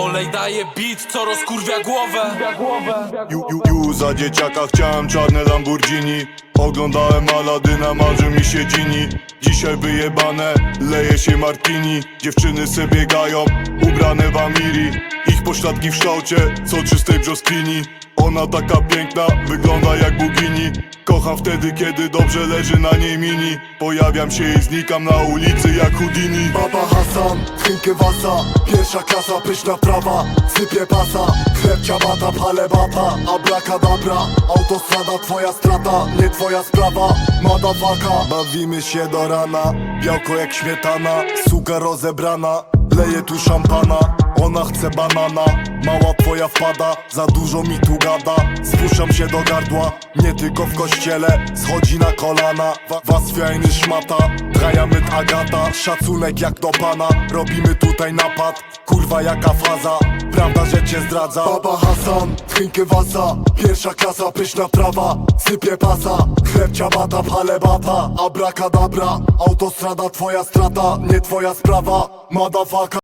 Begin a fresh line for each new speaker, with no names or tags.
Dalej daje beat, co rozkurwia głowę.
Ju, za dzieciaka chciałem czarne Lamborghini. Oglądałem Aladyna, marzy mi się Gini. Dzisiaj wyjebane, leje się martini. Dziewczyny se biegają, ubrane w Amiri. Ich pośladki w kształcie, soczystej brzoskwini Ona taka piękna, wygląda jak bugini Kocham wtedy, kiedy dobrze leży na niej mini. Pojawiam się i znikam na ulicy jak Houdini.
Baba Hasan, drinkę wasa. Pierwsza klasa, pyszna trawa. Sypie pasa, chleb ciabata, palę bata. Abracadabra, autostrada twoja strata. Nie twoja sprawa, madafaka. Bawimy się do rana Białko jak śmietana, suka rozebrana Leje tu szampana ona chce banana, mała twoja wpada Za dużo mi tu gada. Spuszczam się do gardła, nie tylko w kościele. Schodzi na kolana, Wa was fiajny szmata. Trajamy Agata, szacunek jak do pana. Robimy tutaj napad, kurwa jaka faza. Prawda, że cię zdradza. Baba Hasan, drinkę wasa Pierwsza klasa, pyszna trawa. Sypie pasa, chleb ciabata, palę bata. Abracadabra, autostrada twoja strata. Nie twoja sprawa, madafaka